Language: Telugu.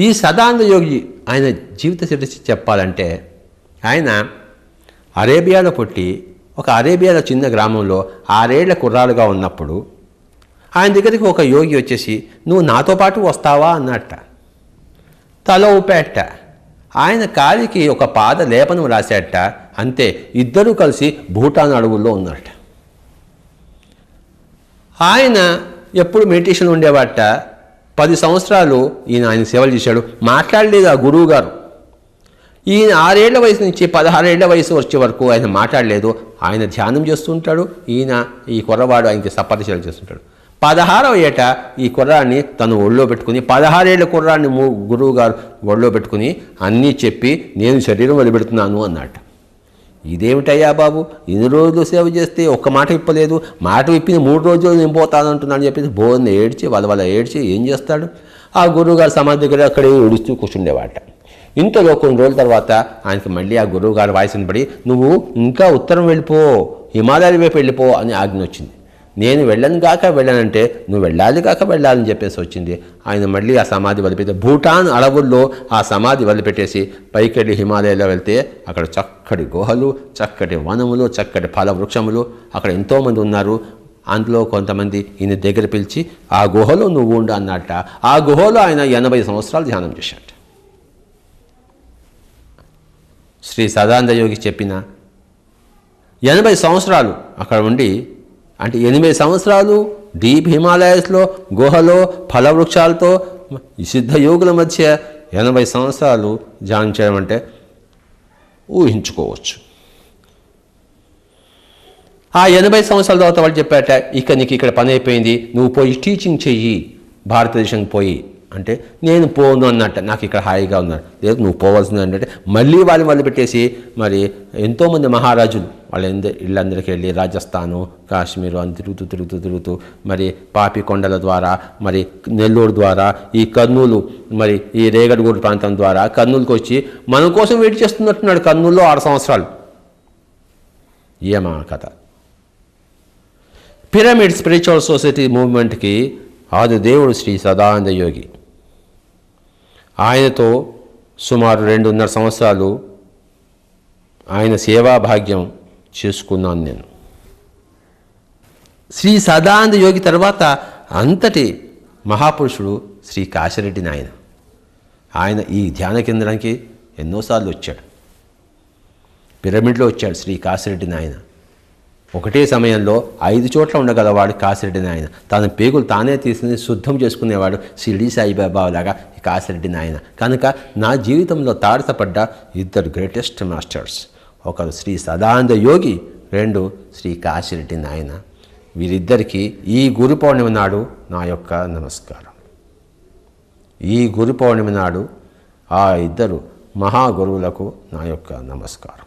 ఈ సదానంద యోగి ఆయన జీవిత చరిత్ర చెప్పాలంటే ఆయన అరేబియాలో పుట్టి ఒక అరేబియాలో చిన్న గ్రామంలో ఆరేళ్ళ కుర్రాలుగా ఉన్నప్పుడు ఆయన దగ్గరికి ఒక యోగి వచ్చేసి నువ్వు నాతో పాటు వస్తావా? అన్నట్ట. తల ఊపేట ఆయన కాలికి ఒక పాద లేపనం రాసేట. అంతే ఇద్దరూ కలిసి భూటాన్ అడవుల్లో ఉన్నట ఆయన ఎప్పుడు మెడిటేషన్ ఉండేవాట. పది సంవత్సరాలు ఈయన ఆయన సేవలు చేశాడు. మాట్లాడలేదు ఆ గురువు గారు. ఈయన ఆరేళ్ళ వయసు నుంచి పదహారేళ్ళ వయసు వచ్చే వరకు ఆయన మాట్లాడలేదు. ఆయన ధ్యానం చేస్తుంటాడు. ఈయన ఈ కుర్రవాడు ఆయనకి సపరిచయాలు చేస్తుంటాడు. పదహారవ ఏట ఈ కుర్రాన్ని తను ఒళ్ళో పెట్టుకుని పదహారేళ్ళ కుర్రాన్ని గురువు గారు ఒళ్ళో పెట్టుకుని అన్నీ చెప్పి నేను శరీరం వదిలిపెడుతున్నాను అన్నట్టు ఇదేమిటయ్యా బాబు? ఇన్ని రోజులు సేవ చేస్తే ఒక్క మాట విప్పలేదు మాట విప్పిన మూడు రోజులు నేను పోతానంటున్నాను చెప్పేసి బోర్ని ఏడ్చి వాళ్ళ వాళ్ళ ఏడ్చి ఏం చేస్తాడు? ఆ గురువుగారు సమాధి దగ్గర అక్కడే ఏడుస్తూ కూర్చుండేవాట. ఇంతలో కొన్ని రోజుల తర్వాత ఆయనకి మళ్ళీ ఆ గురువుగారు వాయిసిన పడి నువ్వు ఇంకా ఉత్తరం వెళ్ళిపో హిమాలయాల వైపు వెళ్ళిపో అని ఆజ్ఞ వచ్చింది. నేను వెళ్ళను కాక వెళ్ళనంటే నువ్వు వెళ్ళాలి కాక వెళ్ళాలని చెప్పేసి వచ్చింది. ఆయన మళ్ళీ ఆ సమాధి వదిలిపెట్టి భూటాన్ అడవుల్లో ఆ సమాధి వదిలిపెట్టేసి పైకెళ్ళి హిమాలయాలో వెళ్తే అక్కడ చక్కటి గుహలు చక్కటి వనములు చక్కటి ఫల వృక్షములు అక్కడ ఎంతోమంది ఉన్నారు. అందులో కొంతమంది ఈయన దగ్గర పిలిచి ఆ గుహలో నువ్వు ఉండు అన్నట్ట. ఆ గుహలో ఆయన ఎనభై సంవత్సరాలు ధ్యానం చేశాట శ్రీ సదానంద యోగి చెప్పిన ఎనభై సంవత్సరాలు అక్కడ ఉండి అంటే ఎనిమిది సంవత్సరాలు డీప్ హిమాలయస్లో గుహలో ఫలవృక్షాలతో ఈ సిద్ధ యోగుల మధ్య ఎనభై సంవత్సరాలు ధ్యానం చేయడం అంటే ఊహించుకోవచ్చు. ఆ ఎనభై సంవత్సరాల తర్వాత వాళ్ళు చెప్పాట ఇక నీకు ఇక్కడ పని అయిపోయింది నువ్వు పోయి టీచింగ్ చెయ్యి భారతదేశం పోయి. అంటే నేను పోను అన్నట్ట నాకు ఇక్కడ హాయిగా ఉన్నాడు లేదు నువ్వు పోవాల్సింది అంటే మళ్ళీ వాళ్ళని వాళ్ళు పెట్టేసి మరి ఎంతోమంది మహారాజులు వాళ్ళందరి ఎంద- ఇళ్ళందరికీ వెళ్ళి రాజస్థాను కాశ్మీరు అని తిరుగుతూ తిరుగుతూ తిరుగుతూ మరి పాపి కొండల ద్వారా మరి నెల్లూరు ద్వారా ఈ కర్నూలు మరి ఈ రేగడగూడు ప్రాంతం ద్వారా కర్నూలుకి వచ్చి మన కోసం వెయిట్ చేస్తున్నట్టున్నాడు కర్నూలులో ఆరు సంవత్సరాలు. ఏమా కథ. పిరమిడ్ స్పిరిచువల్ సొసైటీ మూవ్మెంట్కి ఆది దేవుడు శ్రీ సదానంద యోగి. ఆయనతో సుమారు రెండున్నర సంవత్సరాలు ఆయన సేవా భాగ్యం చేసుకున్నాను నేను. శ్రీ సదానంద యోగి తర్వాత అంతటి మహాపురుషుడు శ్రీ కాశిరెడ్డి నాయన. ఆయన ఈ ధ్యాన కేంద్రానికి ఎన్నోసార్లు వచ్చాడు. పిరమిడ్లో వచ్చాడు శ్రీ కాశిరెడ్డి నాయన. ఒకటే సమయంలో ఐదు చోట్ల ఉండగలవాడు కాసిరెడ్డి నాయన. తన పేగులు తానే తీసుకుని శుద్ధం చేసుకునేవాడు షిరిడి సాయిబాబా లాగా ఈ నాయన. కనుక నా జీవితంలో తారసపడ్డ ఇద్దరు గ్రేటెస్ట్ మాస్టర్స్ ఒకరు శ్రీ సదానంద యోగి రెండు శ్రీ కాశిరెడ్డి నాయన. వీరిద్దరికీ ఈ గురు పౌర్ణమి నాడు నా యొక్క నమస్కారం. ఈ గురు పౌర్ణమి నాడు ఆ ఇద్దరు మహాగురువులకు నా యొక్క నమస్కారం.